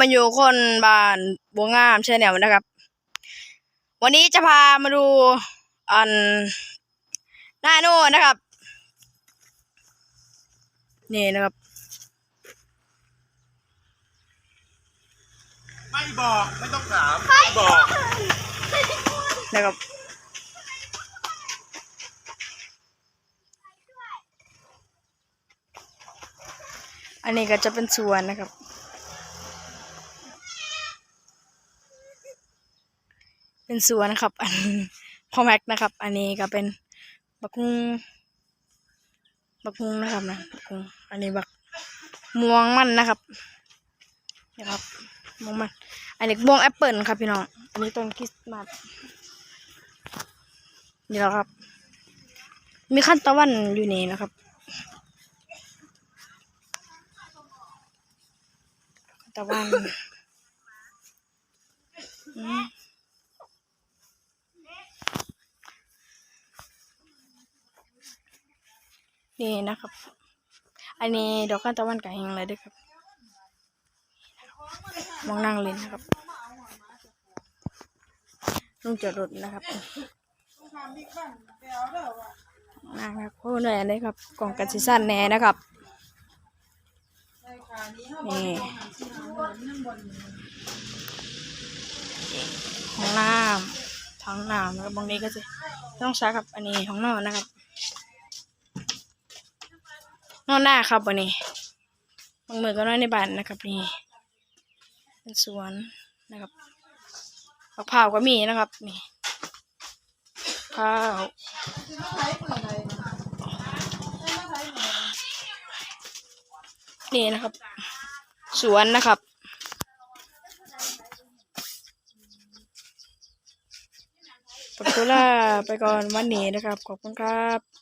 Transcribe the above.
มาอยู่คนบ้านบัวงามใช่แนวนะครับ วันนี้จะพามาดูอันหน้าโน่นะครับ นี่นะครับ ไม่บอกไม่ต้องถามไม่บอกนะครับอันนี้ก็จะเป็นสวนนะครับ เป็นสวนนะครับ อันพ่อแม็กนะครับ อันนี้ก็เป็นบักฮุงบักฮุงนะครับนะบักฮุงอันนี้บักม่วงมันนะครับนะครับม่วงมัน อันนี้ม่วงแอปเปิลครับพี่น้อง อันนี้ต้นคริสต์มาสนี่แหละครับ มีขั้นตะวันอยู่นี่นะครับตะวันอืม นี่นะครับ อันนี้ดอกขั้นตะวันกับแหงเลยด้วยครับ มองนั่งเล่นนะครับลุงจอดรถนะครับนะครับโอ้เหนื่อยเลยครับ กล่องกันซีซั่นแน่นะครับ นี่ห้องน้ำท้องน้ำแล้วบางนี้ก็จะต้องใช้ครับอันนี้ห้องนอนนะครับ นอนหน้าครับวันนี้บางมือก็นอนในบ้านนะครับนี่เป็นสวนนะครับมะพร้าก็มีนะครับนี่มะพร้าวนี่นะครับ สวนนะครับปัตุลาไปก่อนวันนี้นะครับ ขอบคุณครับ